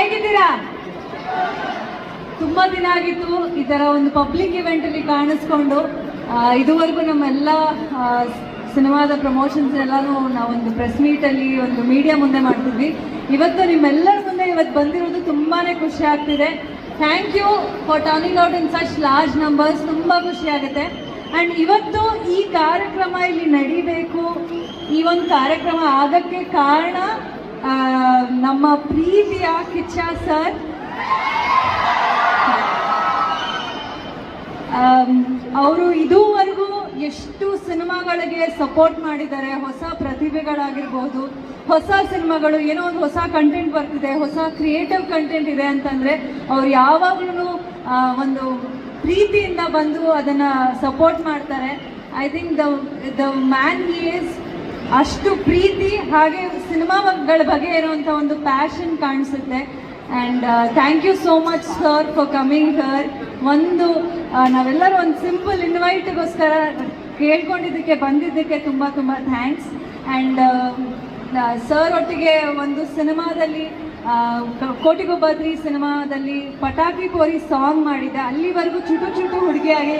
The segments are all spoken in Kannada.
ಹೇಗಿದ್ದೀರಾ? ತುಂಬಾ ದಿನ ಆಗಿತ್ತು ಈ ತರ ಒಂದು ಪಬ್ಲಿಕ್ ಇವೆಂಟ್ ಅಲ್ಲಿ ಕಾಣಿಸ್ಕೊಂಡು ಇದುವರೆಗೂ ನಮ್ಮೆಲ್ಲ ಸಿನಿಮಾದ ಪ್ರಮೋಷನ್ಸ್ ಎಲ್ಲಾನು ನಾವೊಂದು ಪ್ರೆಸ್ ಮೀಟ್ ಅಲ್ಲಿ ಒಂದು ಮೀಡಿಯಾ ಮುಂದೆ ಮಾಡ್ತಿದ್ವಿ. ಇವತ್ತು ನಿಮ್ಮೆಲ್ಲರ ಮುಂದೆ ಇವತ್ತು ಬಂದಿರೋದು ತುಂಬಾನೇ ಖುಷಿ ಆಗ್ತಿದೆ. Thank you for turning out in such large numbers ತುಂಬಾ ಖುಷಿ ಆಗುತ್ತೆ. ಅಂಡ್ ಇವತ್ತು ಈ ಕಾರ್ಯಕ್ರಮ ಇಲ್ಲಿ ನಡಿಬೇಕು. ಈ ಒಂದು ಕಾರ್ಯಕ್ರಮ ಆಗಕ್ಕೆ ಕಾರಣ ನಮ್ಮ ಪ್ರೀತಿಯ ಕಿಚ್ಚ ಸರ್. ಅವರು ಇದುವರೆಗೂ ಎಷ್ಟು ಸಿನಿಮಾಗಳಿಗೆ ಸಪೋರ್ಟ್ ಮಾಡಿದ್ದಾರೆ, ಹೊಸ ಪ್ರತಿಭೆಗಳಾಗಿರ್ಬೋದು, ಹೊಸ ಸಿನಿಮಾಗಳು, ಏನೋ ಒಂದು ಹೊಸ ಕಂಟೆಂಟ್ ಬರ್ತಿದೆ, ಹೊಸ ಕ್ರಿಯೇಟಿವ್ ಕಂಟೆಂಟ್ ಇದೆ ಅಂತಂದರೆ, ಅವ್ರು ಯಾವಾಗಲೂ ಒಂದು ಪ್ರೀತಿಯಿಂದ ಬಂದು ಅದನ್ನು ಸಪೋರ್ಟ್ ಮಾಡ್ತಾರೆ. I think the the man is ಅಷ್ಟು ಪ್ರೀತಿ ಹಾಗೆ ಸಿನಿಮಾಗಳ ಬಗ್ಗೆ ಇರುವಂಥ ಒಂದು ಪ್ಯಾಷನ್ ಕಾಣಿಸುತ್ತೆ. And thank you so much sir for coming her ಒಂದು ನಾವೆಲ್ಲರೂ ಒಂದು ಸಿಂಪಲ್ ಇನ್ವೈಟ್ಗೋಸ್ಕರ ಕೇಳ್ಕೊಂಡಿದ್ದಕ್ಕೆ ಬಂದಿದ್ದಕ್ಕೆ ತುಂಬ ತುಂಬ ಥ್ಯಾಂಕ್ಸ್ ಆ್ಯಂಡ್ ಸರ್ ಒಟ್ಟಿಗೆ ಒಂದು ಸಿನಿಮಾದಲ್ಲಿ ಆ, ಕ- ಕೋಟಿಗೊಬ್ಬದ್ರಿ ಸಿನಿಮಾದಲ್ಲಿ ಪಟಾಕಿ ಕೋರಿ ಸಾಂಗ್ ಮಾಡಿದ್ದೆ. ಅಲ್ಲಿವರೆಗೂ ಚುಟು ಚುಟು ಹುಡುಗಿಯಾಗಿ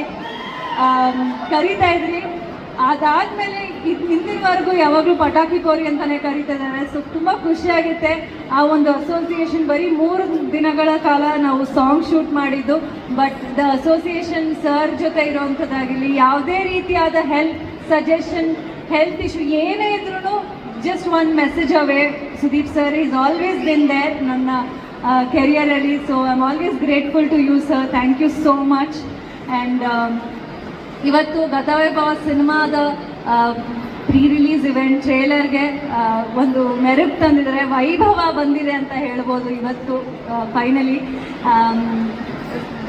ಕರೀತಾ ಇದ್ರಿ. ಅದಾದ್ಮೇಲೆ ಹಿಂದಿನವರೆಗೂ ಯಾವಾಗಲೂ ಪಟಾಕಿ ಕೋರಿ ಅಂತಾನೆ ಕರೀತಾ ಇದ್ದಾರೆ ಸೊ ತುಂಬ ಖುಷಿಯಾಗುತ್ತೆ ಆ ಒಂದು ಅಸೋಸಿಯೇಷನ್ ಬರೀ ಮೂರು ದಿನಗಳ ಕಾಲ ನಾವು ಸಾಂಗ್ ಶೂಟ್ ಮಾಡಿದ್ದು. ಬಟ್ ದ ಅಸೋಸಿಯೇಷನ್ ಸರ್ ಜೊತೆ ಇರೋವಂಥದ್ದಾಗಿರಲಿ, ಯಾವುದೇ ರೀತಿಯಾದ ಹೆಲ್ತ್ ಸಜೆಷನ್ ಹೆಲ್ತ್ ಇಶ್ಯೂ ಏನೇ ಇದ್ರೂ just one message away Sudeep sir is always been there ನನ್ನ ಕೆರಿಯರಲ್ಲಿ so I am always grateful to you sir thank you so much and ಇವತ್ತು ಗತವೈಭವ ಸಿನಿಮಾದ ಪ್ರೀ ರಿಲೀಸ್ ಇವೆಂಟ್ ಟ್ರೇಲರ್ಗೆ ಒಂದು ಮೆರುಗು ತಂದಿದ್ದಾರೆ. ವೈಭವ ಬಂದಿದೆ ಅಂತ ಹೇಳ್ಬೋದು ಇವತ್ತು ಫೈನಲಿ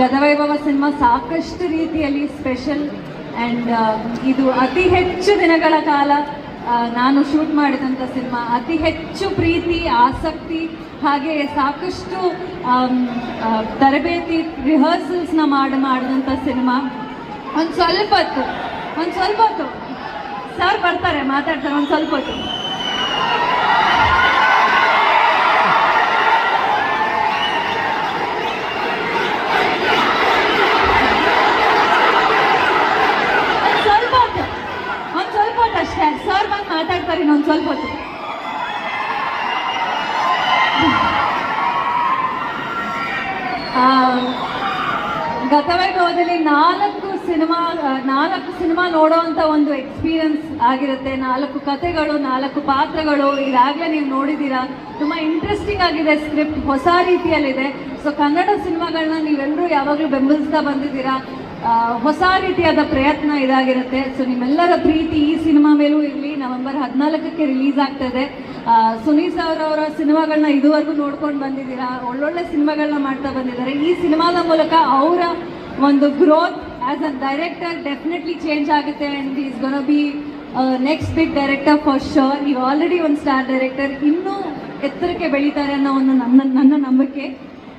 ಗತವೈಭವ ಸಿನಿಮಾ ಸಾಕಷ್ಟು ರೀತಿಯಲ್ಲಿ ಸ್ಪೆಷಲ್ ಆ್ಯಂಡ್ ಇದು ಅತಿ ಹೆಚ್ಚು ದಿನಗಳ ಕಾಲ ನಾನು ಶೂಟ್ ಮಾಡಿದಂಥ ಸಿನಿಮಾ. ಅತಿ ಹೆಚ್ಚು ಪ್ರೀತಿ, ಆಸಕ್ತಿ, ಹಾಗೆ ಸಾಕಷ್ಟು ತರಬೇತಿ ರಿಹರ್ಸಲ್ಸ್ನ ಮಾಡಿ ಮಾಡಿದಂಥ ಸಿನಿಮಾ. ಒಂದು ಸ್ವಲ್ಪ ಹೊತ್ತು, ಒಂದು ಸ್ವಲ್ಪ ಹೊತ್ತು. ಸರ್ ಬರ್ತಾರೆ, ಮಾತಾಡ್ತಾರೆ, ಒಂದು ಸ್ವಲ್ಪ ಹೊತ್ತು. ಸ್ವಲ್ಪ ಹೊತ್ತು, ಒಂದು ಸ್ವಲ್ಪ ಹೊತ್ತು ಅಷ್ಟೇ. ಸರ್ ಬಂದು ಮಾತಾಡ್ತಾರೆ, ಇನ್ನೊಂದು ಸ್ವಲ್ಪ ಹೊತ್ತು. ಗತವೈಭವದಲ್ಲಿ ನಾಲ್ಕು ಸಿನಿಮಾ ನಾಲ್ಕು ಸಿನಿಮಾ ನೋಡೋವಂಥ ಒಂದು ಎಕ್ಸ್ಪೀರಿಯನ್ಸ್ ಆಗಿರುತ್ತೆ. ನಾಲ್ಕು ಕಥೆಗಳು, ನಾಲ್ಕು ಪಾತ್ರಗಳು, ಈಗಾಗಲೇ ನೀವು ನೋಡಿದ್ದೀರಾ. ತುಂಬ ಇಂಟ್ರೆಸ್ಟಿಂಗ್ ಆಗಿದೆ ಸ್ಕ್ರಿಪ್ಟ್ ಹೊಸ ರೀತಿಯಲ್ಲಿದೆ. ಸೊ ಕನ್ನಡ ಸಿನಿಮಾಗಳನ್ನ ನೀವೆಲ್ಲರೂ ಯಾವಾಗಲೂ ಬೆಂಬಲಿಸ್ತಾ ಬಂದಿದ್ದೀರಾ? ಹೊಸ ರೀತಿಯಾದ ಪ್ರಯತ್ನ ಇದಾಗಿರುತ್ತೆ. ಸೊ ನಿಮ್ಮೆಲ್ಲರ ಪ್ರೀತಿ ಈ ಸಿನಿಮಾ ಮೇಲೂ ಇರಲಿ. ನವೆಂಬರ್ ಹದಿನಾಲ್ಕಕ್ಕೆ ರಿಲೀಸ್ ಆಗ್ತದೆ ಸುನೀಲ್ ಸರ್ ಅವರ ಸಿನಿಮಾಗಳನ್ನ ಇದುವರೆಗೂ ನೋಡ್ಕೊಂಡು ಬಂದಿದ್ದೀರಾ? ಒಳ್ಳೊಳ್ಳೆ ಸಿನಿಮಾಗಳನ್ನ ಮಾಡ್ತಾ ಬಂದಿದ್ದಾರೆ. ಈ ಸಿನಿಮಾದ ಮೂಲಕ ಅವರ ಒಂದು growth as a director definitely change ಆಗುತ್ತೆ and is gonna be next big director for sure ಈಗ ಆಲ್ರೆಡಿ ಒಂದು ಸ್ಟಾರ್ ಡೈರೆಕ್ಟರ್ ಇನ್ನೂ ಎತ್ತರಕ್ಕೆ ಬೆಳೀತಾರೆ ಅನ್ನೋ ಒಂದು ನನ್ನ ನನ್ನ ನಂಬಿಕೆ.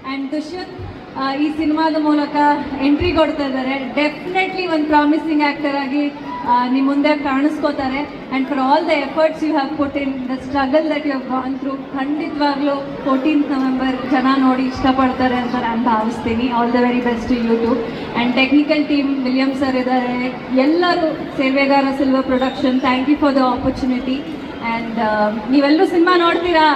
ಆ್ಯಂಡ್ ದುಷ್ಯಂತ್ ಈ ಸಿನಿಮಾದ ಮೂಲಕ ಎಂಟ್ರಿ ಕೊಡ್ತಾ ಇದ್ದಾರೆ. ಡೆಫಿನೆಟ್ಲಿ ಒಂದು ಪ್ರಾಮಿಸಿಂಗ್ ಆ್ಯಕ್ಟರ್ ಆಗಿ ನಿಮ್ಮ ಮುಂದೆ ಕಾಣಿಸ್ಕೋತಾರೆ. And for all the efforts you have put in the struggle that you have gone through ಖಂಡಿತವಾಗ್ಲೂ ಫೋರ್ಟೀನ್ತ್ ನವೆಂಬರ್ ಜನ ನೋಡಿ ಇಷ್ಟಪಡ್ತಾರೆ ಅಂತ ನಾನು ಭಾವಿಸ್ತೀನಿ. All the very best to YouTube and technical team William sir ಇದ್ದಾರೆ. ಎಲ್ಲರೂ ಸೇವೆಗಾರ silver production thank you for the opportunity and ನೀವೆಲ್ಲರೂ ಸಿನಿಮಾ ನೋಡ್ತೀರಾ?